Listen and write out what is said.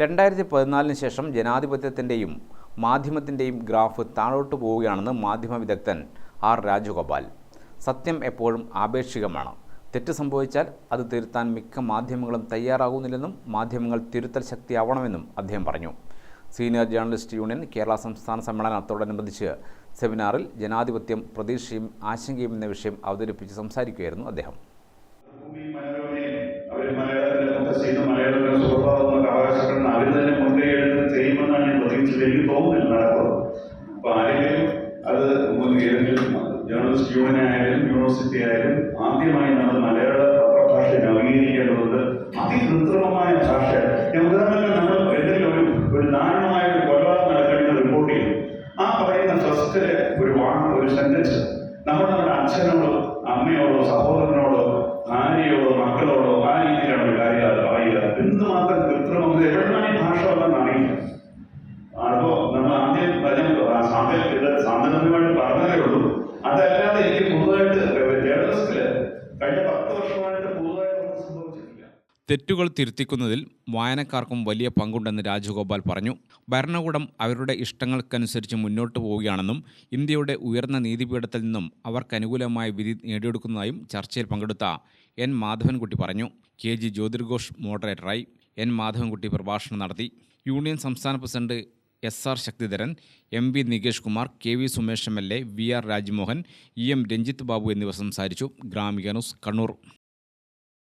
രണ്ടായിരത്തി പതിനാലിന് ശേഷം ജനാധിപത്യത്തിന്റെയും മാധ്യമത്തിന്റെയും ഗ്രാഫ് താഴോട്ട് പോവുകയാണെന്ന് മാധ്യമ വിദഗ്ധൻ ആർ രാജഗോപാൽ. സത്യം എപ്പോഴും ആപേക്ഷികമാണ്. തെറ്റ് സംഭവിച്ചാൽ അത് തിരുത്താൻ മിക്ക മാധ്യമങ്ങളും തയ്യാറാകുന്നില്ലെന്നും മാധ്യമങ്ങൾ തിരുത്തൽ ശക്തിയാവണമെന്നും അദ്ദേഹം പറഞ്ഞു. സീനിയർ ജേർണലിസ്റ്റ് യൂണിയൻ കേരള സംസ്ഥാന സമ്മേളനത്തോടനുബന്ധിച്ച് സെമിനാറിൽ ജനാധിപത്യം പ്രതീക്ഷയും ആശങ്കയും എന്ന വിഷയം അവതരിപ്പിച്ച് സംസാരിക്കുകയായിരുന്നു അദ്ദേഹം. എനിക്ക് തോന്നുന്നില്ല നടക്കുന്നത് അപ്പൊ ആരെങ്കിലും അത് ഏതെങ്കിലും ജേർണലിസ്റ്റ് യൂണിയൻ ആയാലും യൂണിവേഴ്സിറ്റി ആയാലും ആദ്യമായി നമ്മൾ മലയാള പത്രഭാഷയെ നവീകരിക്കേണ്ടതുണ്ട്. അതികൃത്രിമമായ ഭാഷ. ഞാൻ ഉദാഹരണത്തിന് നമ്മൾ എന്തെങ്കിലും ഒരു ഒരു ദാരുണമായ ഒരു കൊലപാതകം നടക്കേണ്ട റിപ്പോർട്ട് ചെയ്യും. ആ പറയുന്ന ഫസ്റ്റിൽ ഒരു വാക്ക് ഒരു സെന്റൻസ് നമ്മൾ നമ്മുടെ അച്ഛനോടോ അമ്മയോടോ സഹോദരനോടോ ഭാര്യയോടോ മക്കളോടോ ആ രീതിയിലാണ് ഒരു കാര്യം അത് പറയുക. എന്തുമാത്രം കൃത്രിമം? ഇത് എവിടെയാണ് ഈ ഭാഷ വന്നെന്ന് അറിയില്ല അപ്പോ നമ്മൾ ആദ്യം സാമ്യ ഇത് സാന്ദർഭികമായിട്ട് പറഞ്ഞതേ ഉള്ളൂ. അതല്ലാതെ എനിക്ക് പുതുതായിട്ട് ജേർണലിസ്റ്റിൽ കഴിഞ്ഞ പത്ത് വർഷമായിട്ട് പുതുതായിട്ടൊന്നും സംഭവിച്ചിട്ടില്ല. തെറ്റുകൾ തിരുത്തിക്കുന്നതിൽ വായനക്കാർക്കും വലിയ പങ്കുണ്ടെന്ന് രാജഗോപാൽ പറഞ്ഞു. ഭരണകൂടം അവരുടെ ഇഷ്ടങ്ങൾക്കനുസരിച്ച് മുന്നോട്ട് പോവുകയാണെന്നും ഇന്ത്യയുടെ ഉയർന്ന നീതിപീഠത്തിൽ നിന്നും അവർക്കനുകൂലമായ വിധി നേടിയെടുക്കുന്നതായും ചർച്ചയിൽ പങ്കെടുത്ത എൻ മാധവൻകുട്ടി പറഞ്ഞു. കെ ജി ജ്യോതിർഘോഷ് മോഡറേറ്ററായി എൻ മാധവൻകുട്ടി പ്രഭാഷണം നടത്തി. യൂണിയൻ സംസ്ഥാന president S R Sakthidharan M V Nikesh Kumar K V Sumesh M L A V R Rajmohan E M Ranjith Babu എന്നിവർ സംസാരിച്ചു. ഗ്രാമിക ന്യൂസ് കണ്ണൂർ.